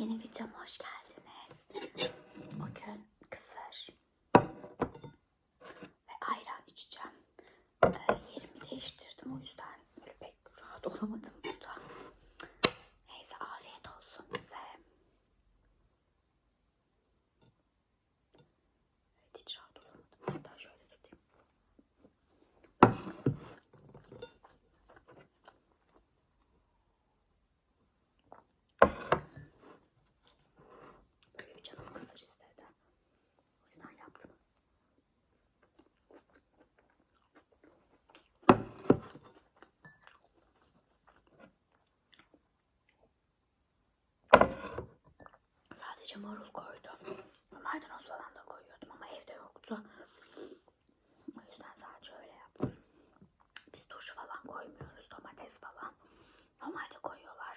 Yeni videoma hoş geldiniz. Bugün kısır ve ayran içeceğim. Ee, yerimi değiştirdim o yüzden böyle pek rahat olamadım burada. Neyse afiyet olsun bize. Evet hiç rahat olamadım. Hatta şöyle tutayım. Böyle bir canım kısır istedi. O yüzden yaptım. Sadece marul koydum. Maydanoz falan da koyuyordum ama evde yoktu. O yüzden sadece öyle yaptım. Biz turşu falan koymuyoruz. Domates falan. Normalde koyuyorlar.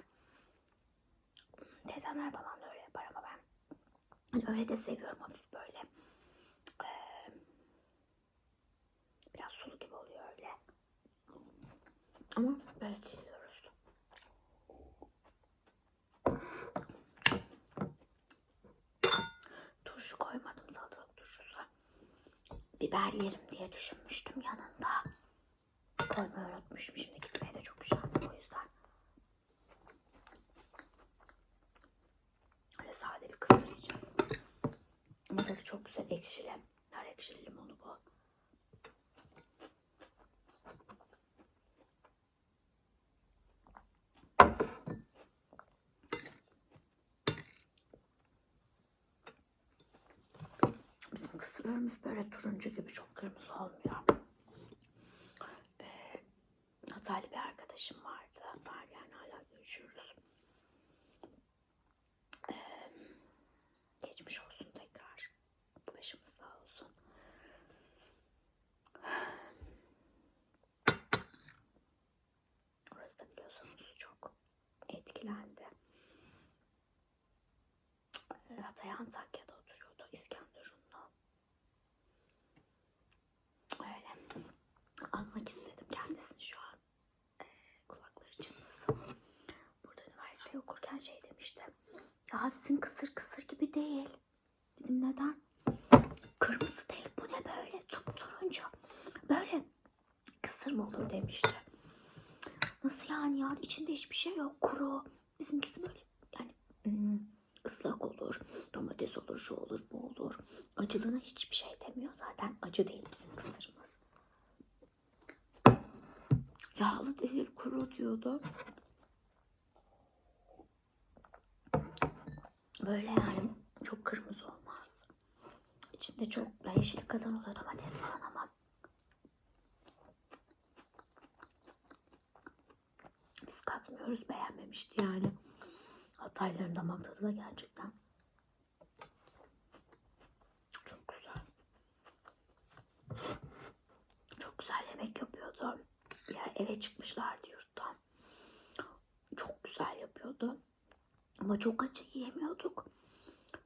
Teyzemler falan da öyle yapar ama ben hani öyle de seviyorum hafif böyle. Ee, biraz sulu gibi oluyor öyle. Ama böyle seviyoruz. Turşu koymadım salatalık turşusu. Biber yerim diye düşünmüştüm yanında. Koymayı unutmuşum. Şimdi gitmeye de çok üşendim o yüzden. Öyle sade bir kısır yiyeceğiz. Ama tadı çok güzel ekşili. Nar ekşili limonu bu. Kısırlarımız böyle turuncu gibi çok kırmızı olmuyor. Ee, Hataylı bir arkadaşım vardı. Var yani hala görüşüyoruz. Ee, geçmiş olsun tekrar. Başımız sağ olsun. Orası da biliyorsunuz çok etkilendi. Hatay Antakya'da oturuyordu İskenderun'da. Öyle. Almak istedim kendisini şu an. Ee, kulakları çınlasın. Burada üniversite okurken şey demişti. Ya sizin kısır kısır gibi değil. Dedim neden? Kırmızı değil bu ne böyle turuncu. Böyle kısır mı olur demişti. Nasıl yani ya içinde hiçbir şey yok kuru. Bizimkisi böyle yani hmm, ıslak olur, domates olur, şu olur, bu olur. Acılığına hiçbir şey demiyor zaten. Acı değil bizim kısırımız. Yağlı değil, kuru diyordu. Böyle yani çok kırmızı olmaz. İçinde çok ya yeşil kadar oluyor domates falan ama. Biz katmıyoruz beğenmemişti yani. Hatayların damak tadı da gerçekten çok güzel. Çok güzel yemek yapıyordu. Bir yer eve çıkmışlardı yurttan. Çok güzel yapıyordu. Ama çok acı yiyemiyorduk.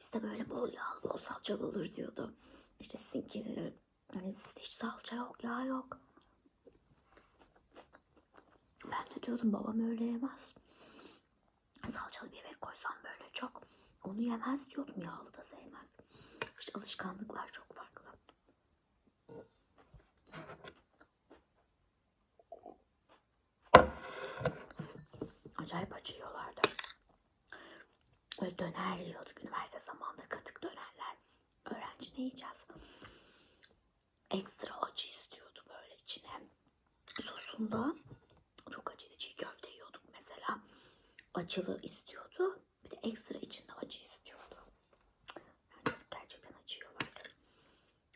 Biz de böyle bol yağlı, bol salçalı olur diyordu. İşte sizinki de hani sizde hiç salça yok, yağ yok. Ben de diyordum babam öyle yemez. Salçalı bir yemek koysam böyle çok onu yemez diyordum. Yağlı da sevmez. İşte alışkanlıklar çok farklı. Acayip acı yiyorlardı. Böyle döner yiyorduk üniversite zamanında katık dönerler. Öğrenci ne yiyeceğiz? Ekstra acı istiyordu böyle içine. Sosunda çok acıydı. Çiğ köfte yiyorduk mesela. Acılı istiyordu. Bir de ekstra içinde acı istiyordu. Yani gerçekten acı.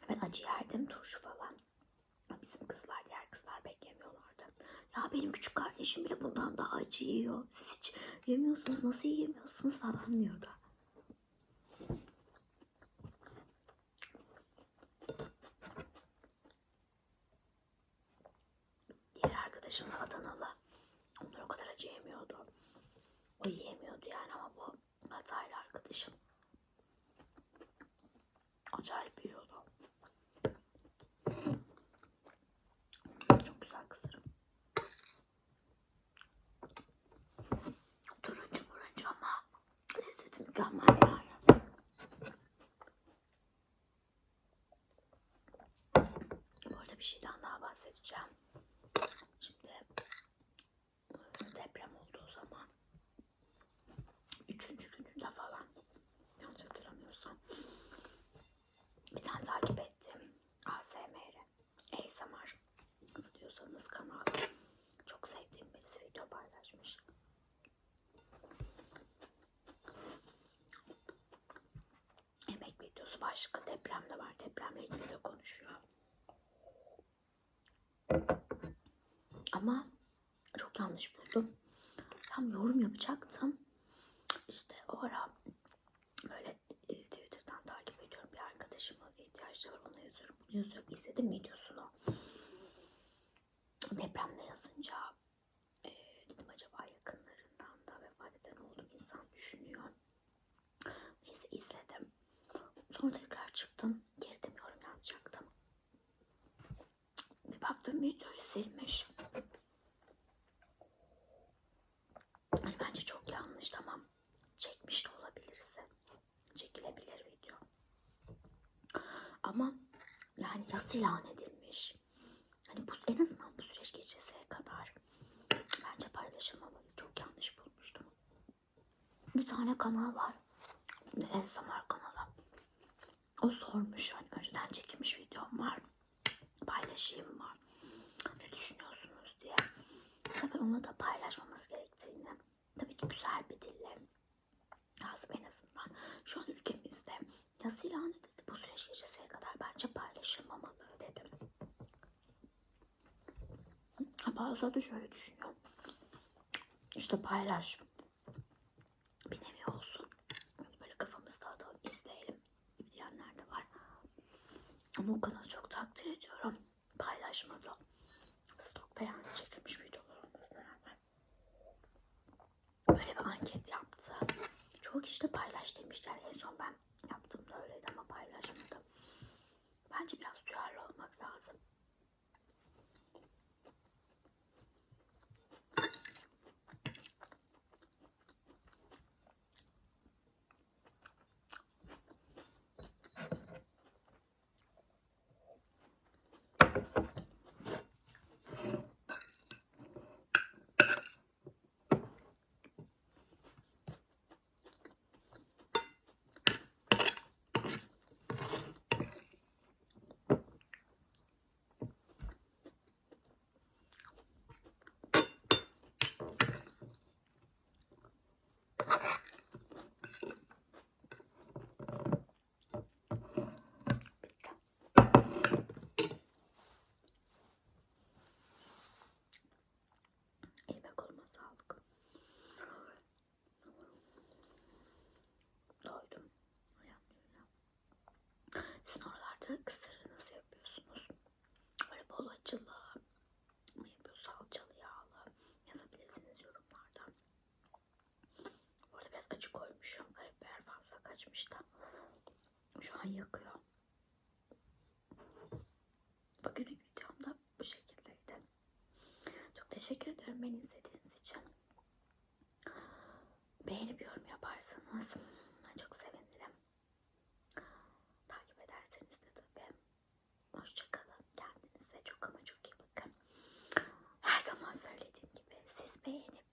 Ben acı yerdim turşu falan. Bizim kızlar diğer kızlar pek yemiyorlardı. Ya benim küçük kardeşim bile bundan daha acı yiyor. Siz hiç yemiyorsunuz nasıl yiyemiyorsunuz falan diyordu. Diğer arkadaşım da Adanalı. Onlar o kadar acı yemiyordu. O yiyemiyordu yani ama bu Hataylı arkadaşım. Acayip yiyordu. Çok güzel kısırım. Turuncu muruncu ama lezzeti mükemmel. Bahsedeceğim. Şimdi deprem olduğu zaman üçüncü gününde falan yanlış hatırlamıyorsam bir tane takip ettim. ASMR, ASMR nasıl diyorsanız kanal. Çok sevdiğim birisi video paylaşmış. Yemek videosu başka depremde var. Depremle ilgili de konuşuyor. Ama çok yanlış buldum. Tam yorum yapacaktım. İşte o ara böyle e, Twitter'dan takip ediyorum. Bir arkadaşıma ihtiyaçları var ona yazıyorum bunu yazıyorum. İzledim videosunu? Depremde yazınca e, dedim acaba yakınlarından da vefat eden oldu insan düşünüyor. Neyse izledim. Sonra tekrar çıktım girdim yorum yazacaktım bir baktım videoyu silmiş hani bence çok yanlış tamam çekmiş de olabilirsin çekilebilir video. Ama ilan edilmiş. Hani bu en azından bu süreç geçeseye kadar bence paylaşılmamalı. Çok yanlış bulmuştum. Bir tane kanal var. ASMR kanalı. O sormuş hani önceden çekilmiş videom var. Paylaşayım mı? Ne düşünüyorsunuz diye. Tabii onu da paylaşmamız gerektiğini. Tabii ki güzel bir dille lazım en azından. Şu an ülkemizde ilan edildi. Bu süreç geçeseye kadar bence paylaşılmamalı dedim. Bazıları da şöyle düşünüyor. İşte paylaş. Bir nevi olsun. Böyle kafamızda atalım, izleyelim diyenler de var. Ama o kanalı çok takdir ediyorum. Paylaşmadı. Stokta yani çekilmiş videolar olmasına rağmen böyle bir anket yaptı. Çoğu kişi de paylaş demişler. En son ben yaptığımda öyleydi ama paylaşmadım. Bence biraz duyarlı olmak lazım. Bitti. Elime koluma sağlık. Doydum. Elhamdülillah. Sizin oralarda kısırı nasıl yapıyorsunuz? Böyle bol acılı mı yapıyor? Salçalı, yağlı. Yazabilirsiniz yorumlarda. Bu arada biraz acı koymuşum. Karabiber fazla kaçmış da. Şu an yakıyor. Bugünün videom da bu şekildeydi. Çok teşekkür ederim beni izlediğiniz için. Beğenip yorum yaparsanız çok sevinirim. Takip ederseniz de tabii. Hoşçakalın. Kendinize çok ama çok iyi bakın. Her zaman söylediğim gibi siz beğenip